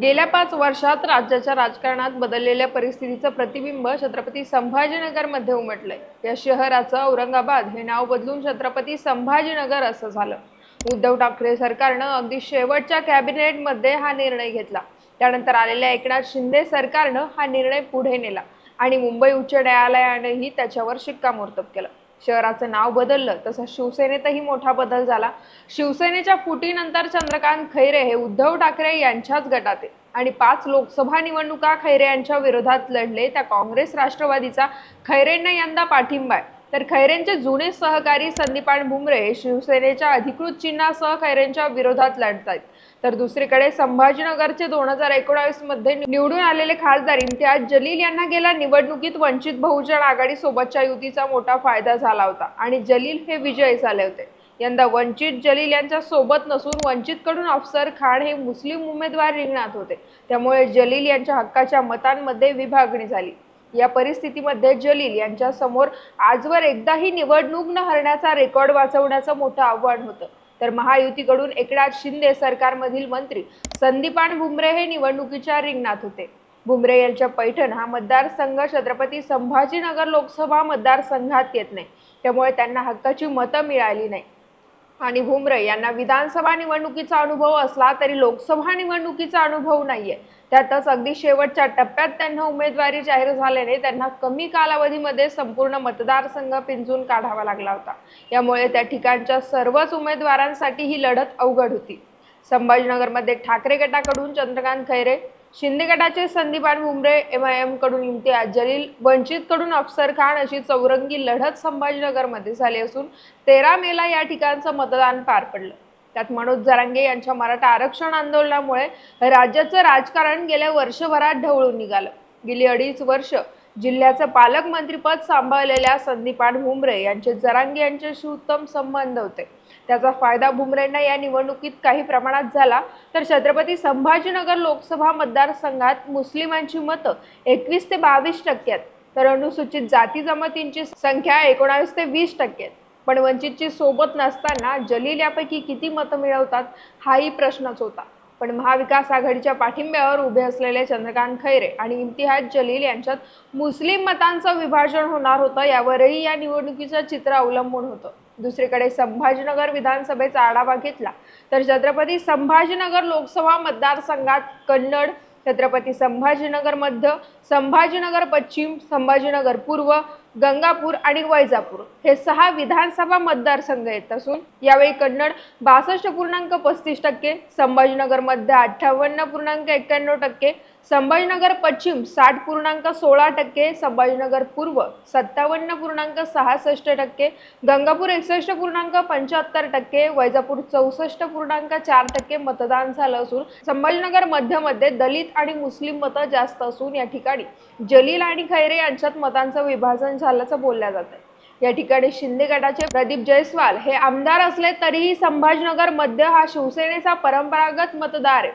गेल्या पाच वर्षात राज्याच्या राजकारणात बदललेल्या परिस्थितीचं प्रतिबिंब छत्रपती संभाजीनगरमध्ये उमटलंय. या शहराचं औरंगाबाद हे नाव बदलून छत्रपती संभाजीनगर असं झालं. उद्धव ठाकरे सरकारनं अगदी शेवटच्या कॅबिनेटमध्ये हा निर्णय घेतला. त्यानंतर आलेल्या एकनाथ शिंदे सरकारनं हा निर्णय पुढे नेला आणि मुंबई उच्च न्यायालयानेही त्याच्यावर शिक्कामोर्तब केलं. शहराचं नाव बदललं तसं शिवसेनेतही मोठा बदल झाला. शिवसेनेच्या फुटीनंतर चंद्रकांत खैरे हे उद्धव ठाकरे यांच्याच गटात आणि पाच लोकसभा निवडणुका खैरे यांच्या विरोधात लढले त्या काँग्रेस राष्ट्रवादीचा खैरेंना यंदा पाठिंबा आहे. तर खैरेंचे जुने सहकारी संदीपान भुमरे हे शिवसेनेच्या अधिकृत चिन्हासह खैरेंच्या विरोधात लढत आहेत तर दुसरीकडे संभाजीनगरचे दोन हजार एकोणावीसमध्ये निवडून आलेले खासदार इम्तियाज जलील यांना गेल्या निवडणुकीत वंचित बहुजन आघाडी सोबतच्या युतीचा मोठा फायदा झाला होता आणि जलील हे विजयी झाले होते. यंदा वंचित जलील यांच्या सोबत नसून वंचितकडून अफसर खान हे मुस्लिम उमेदवार रिंगणात होते. त्यामुळे जलील यांच्या हक्काच्या मतांमध्ये विभागणी झाली. या परिस्थितीमध्ये जलील यांच्या समोर आजवर एकदाही निवडणूक न हरण्याचा रेकॉर्ड वाचवण्याचं मोठं आव्हान होतं. तर महायुतीकडून एकनाथ शिंदे सरकारमधील मंत्री संदीपान भुमरे हे निवडणुकीच्या रिंगणात होते. भुमरे यांच्या पैठण हा मतदारसंघ छत्रपती संभाजीनगर लोकसभा मतदारसंघात येत नाही. त्यामुळे त्यांना हक्काची मतं मिळाली नाही. आणि भुमरे यांना विधानसभा निवडणुकीचा अनुभव असला तरी लोकसभा निवडणुकीचा अनुभव नाहीये. त्यातच अगदी शेवटच्या टप्प्यात त्यांना उमेदवारी जाहीर झाल्याने त्यांना कमी कालावधीमध्ये संपूर्ण मतदारसंघ पिंजून काढावा लागला होता. यामुळे त्या ठिकाणच्या सर्वच उमेदवारांसाठी ही लढत अवघड होती. संभाजीनगरमध्ये ठाकरे गटाकडून चंद्रकांत खैरे शिंदे गटाचे संदीपान मुंबरे एम आय एमकडून इम्तियाज जलील वंचित कडून अफसर खान अशी चौरंगी लढत संभाजीनगरमध्ये झाली असून तेरा मेला या ठिकाणचं मतदान पार पडलं. त्यात मनोज जरांगे यांच्या मराठा आरक्षण आंदोलनामुळे राज्याचं राजकारण गेल्या वर्षभरात ढवळून निघालं. गेली अडीच वर्ष जिल्ह्याचं पालकमंत्रीपद सांभाळलेल्या संदीपान भुमरे यांचे जरांगे यांच्याशी उत्तम संबंध होते. त्याचा फायदा भुमरेंना या निवडणुकीत काही प्रमाणात झाला. तर छत्रपती संभाजीनगर लोकसभा मतदारसंघात मुस्लिमांची मतं एकवीस ते बावीस टक्के आहेत. तर अनुसूचित जाती जमातींची संख्या एकोणावीस ते वीस टक्के आहेत. पण वंचितची सोबत नसताना जलील यापैकी किती मतं मिळवतात हाही प्रश्नच होता. पण महाविकास आघाडीच्या पाठिंब्यावर उभे असलेले चंद्रकांत खैरे आणि इम्तिहाज जलील यांच्यात मुस्लिम मतांचं विभाजन होणार होतं यावरही या निवडणुकीचं चित्र अवलंबून होतं. दुसरीकडे संभाजीनगर विधानसभेचा आढावा घेतला तर छत्रपती संभाजीनगर लोकसभा मतदारसंघात कन्नड छत्रपती संभाजीनगर मध्य संभाजीनगर पश्चिम संभाजीनगर पूर्व गंगापूर आणि वैजापूर. हे सहा विधानसभा मतदारसंघ येत असून यावेळी कन्नड बासष्ट पूर्णांक पस्तीस टक्के संभाजीनगर मध्य अठ्ठावन्न पूर्णांक एक्क्याण्णव टक्के संभाजीनगर पश्चिम साठ पूर्णांक सोळा टक्के संभाजीनगर पूर्व सत्तावन्न पूर्णांक सहासष्ट टक्के गंगापूर एकसष्ट पूर्णांक पंच्याहत्तर टक्के वैजापूर चौसष्ट पूर्णांक चार टक्के मतदान झालं असून संभाजीनगर मध्यमध्ये दलित आणि मुस्लिम मतं जास्त असून या ठिकाणी जलील आणि खैरे यांच्यात मतांचं विभाजन झाल्याचं बोलल्या जातं या ठिकाणी शिंदे गटाचे प्रदीप जयस्वाल हे आमदार असले तरीही संभाजीनगर मध्य हा शिवसेनेचा परंपरागत मतदार आहे.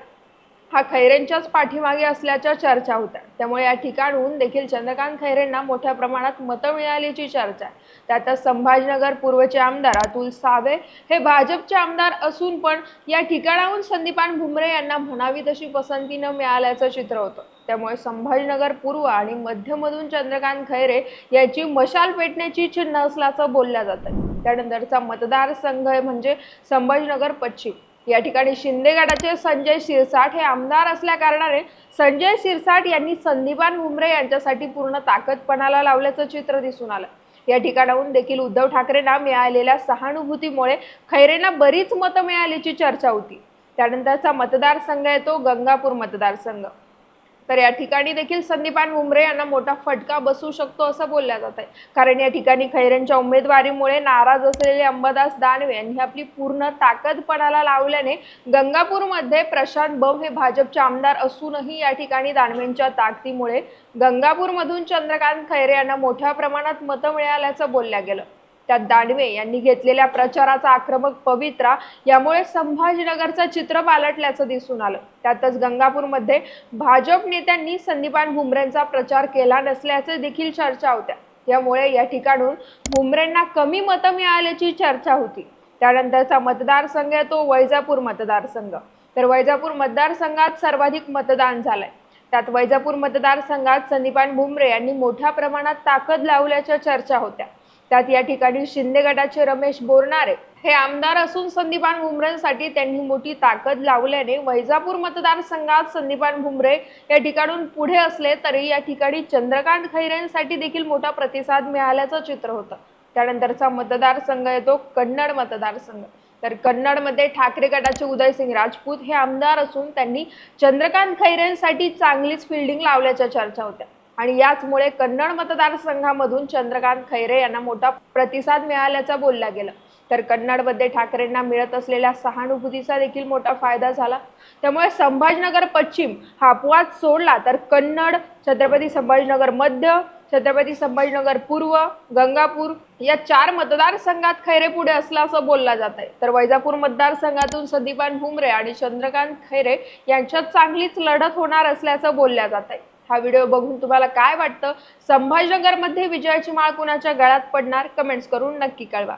हा खैरेंच्याच पाठीमागे असल्याच्या चर्चा होत्या. त्यामुळे या ठिकाणहून देखील चंद्रकांत खैरेंना मोठ्या प्रमाणात मतं मिळाल्याची चर्चा आहे. त्यातच संभाजीनगर पूर्वचे आमदार अतुल सावे हे भाजपचे आमदार असून पण या ठिकाणाहून संदीपान भुमरे यांना म्हणावी तशी पसंती न मिळाल्याचं चित्र होतं. त्यामुळे संभाजीनगर पूर्व आणि मध्यमधून चंद्रकांत खैरे याची मशाल पेटण्याची चिन्ह असल्याचं बोलल्या जातं. त्यानंतरचा मतदारसंघ म्हणजे संभाजीनगर पश्चिम. या ठिकाणी शिंदे गटाचे संजय शिरसाट हे आमदार असल्या कारणाने संजय शिरसाट यांनी संदीपान भुमरे यांच्यासाठी पूर्ण ताकदपणाला लावल्याचं चित्र दिसून आलं. या ठिकाणाहून देखील उद्धव ठाकरेंना मिळालेल्या सहानुभूतीमुळे खैरेंना बरीच मतं मिळाल्याची चर्चा होती. त्यानंतरचा मतदारसंघ येतो गंगापूर मतदारसंघ. तर या ठिकाणी देखील संदीपान भुमरे यांना मोठा फटका बसू शकतो असं बोलल्या जात आहे. कारण या ठिकाणी खैरेंच्या उमेदवारीमुळे नाराज असलेले अंबादास दानवे यांनी आपली पूर्ण ताकद पणाला लावल्याने गंगापूरमध्ये प्रशांत बम हे भाजपचे आमदार असूनही या ठिकाणी दानवेंच्या ताकदीमुळे गंगापूरमधून चंद्रकांत खैरे यांना मोठ्या प्रमाणात मतं मिळाल्याचं बोलल्या गेलं. त्यात दानवे यांनी घेतलेल्या प्रचाराचा आक्रमक पवित्रा यामुळे संभाजीनगरचं चित्र पालटल्याचं दिसून आलं. त्यातच गंगापूरमध्ये भाजप नेत्यांनी संदीपान भुमरेंचा प्रचार केला नसल्याचे देखील चर्चा होत्या. यामुळे या ठिकाणून भुमरेंना कमी मतं मिळाल्याची चर्चा होती. त्यानंतरचा मतदारसंघ आहे तो वैजापूर मतदारसंघ. तर वैजापूर मतदारसंघात सर्वाधिक मतदान झालंय. त्यात वैजापूर मतदारसंघात संदीपान भुमरे यांनी मोठ्या प्रमाणात ताकद लावल्याच्या चर्चा होत्या. त्यात या ठिकाणी शिंदे गटाचे रमेश बोरणारे हे आमदार असून संदीपान भुमरेंसाठी त्यांनी मोठी ताकद लावल्याने वैजापूर मतदारसंघात संदीपान भुमरे या ठिकाणून पुढे असले तरी या ठिकाणी चंद्रकांत खैरेंसाठी देखील मोठा प्रतिसाद मिळाल्याचं चित्र होतं. त्यानंतरचा मतदारसंघ येतो कन्नड मतदारसंघ. तर कन्नडमध्ये ठाकरे गटाचे उदयसिंग राजपूत हे आमदार असून त्यांनी चंद्रकांत खैरेंसाठी चांगलीच फिल्डिंग लावल्याच्या चर्चा होत्या. आणि याचमुळे कन्नड मतदारसंघामधून चंद्रकांत खैरे यांना मोठा प्रतिसाद मिळाल्याचं बोलला गेलं. तर कन्नडमध्ये ठाकरेंना मिळत असलेल्या सहानुभूतीचा देखील मोठा फायदा झाला. त्यामुळे संभाजीनगर पश्चिम हा अपवाद सोडला तर कन्नड छत्रपती संभाजीनगर मध्य छत्रपती संभाजीनगर पूर्व गंगापूर या चार मतदारसंघात खैरे पुढे असला असं बोललं जात आहे. तर वैजापूर मतदारसंघातून संदीपान भुमरे आणि चंद्रकांत खैरे यांच्यात चांगलीच लढत होणार असल्याचं बोलल्या जात आहे. हा व्हिडिओ बघून तुम्हाला काय वाटतं? संभाजीनगरमध्ये विजयाची माळ कुणाच्या गळ्यात पडणार? कमेंट्स करून नक्की कळवा.